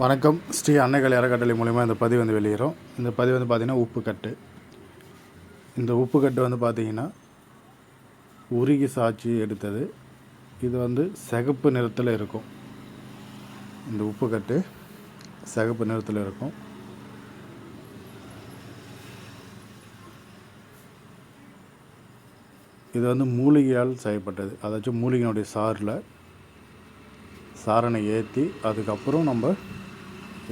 வணக்கம். ஸ்ரீ அன்னைகள் அறக்கட்டளை மூலிமா இந்த பதிவு வந்து வெளியிடும் இந்த பதிவு வந்து பார்த்திங்கன்னா உப்புக்கட்டு. இந்த உப்புக்கட்டு வந்து பார்த்திங்கன்னா உருகி சாட்சி எடுத்தது. இது வந்து சிகப்பு நிறத்தில் இருக்கும். இந்த உப்புக்கட்டு சிகப்பு நிறத்தில் இருக்கும். இது வந்து மூலிகையால் செய்யப்பட்டது. அதாச்சும் மூலிகையினுடைய சாறில் சாரணை ஏற்றி அதுக்கப்புறம் நம்ம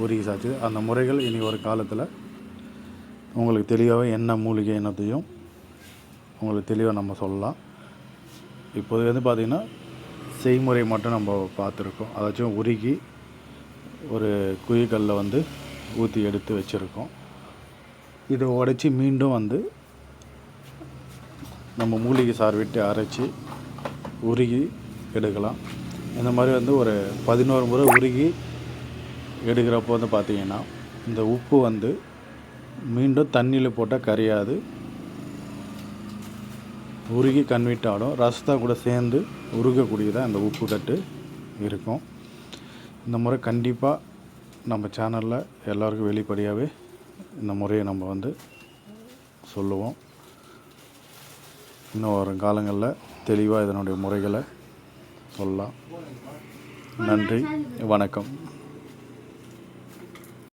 உருகி சாச்சு அந்த முறைகள் இனி ஒரு காலத்தில் உங்களுக்கு தெளிவாக என்ன மூலிகை என்னத்தையும் உங்களுக்கு தெளிவாக நம்ம சொல்லலாம். இப்போது வந்து பார்த்திங்கன்னா செய்முறை மட்டும் நம்ம பார்த்துருக்கோம் அதாச்சும் உருகி ஒரு குழிக்கல்லில் வந்து ஊற்றி எடுத்து வச்சுருக்கோம். இதை உடச்சி மீண்டும் வந்து நம்ம மூலிகை சார் விட்டு அரைச்சி உருகி எடுக்கலாம். இந்த மாதிரி வந்து ஒரு பதினோரு முறை உருகி எடுக்கிறப்போ வந்து பார்த்திங்கன்னா இந்த உப்பு வந்து மீண்டும் தண்ணியில் போட்டால் கரையாது. உருகி கன்வெர்ட் ஆடும் ரசத்தா கூட சேர்ந்து உருகக்கூடியதாக அந்த உப்பு கட்டு இருக்கும். இந்த முறை கண்டிப்பாக நம்ம சேனலில் எல்லாருக்கும் வெளிப்படையாகவே இந்த முறையை நம்ம வந்து சொல்லுவோம். இன்னும் வரும் காலங்களில் தெளிவாக இதனுடைய முறைகளை சொல்லலாம். நன்றி வணக்கம்.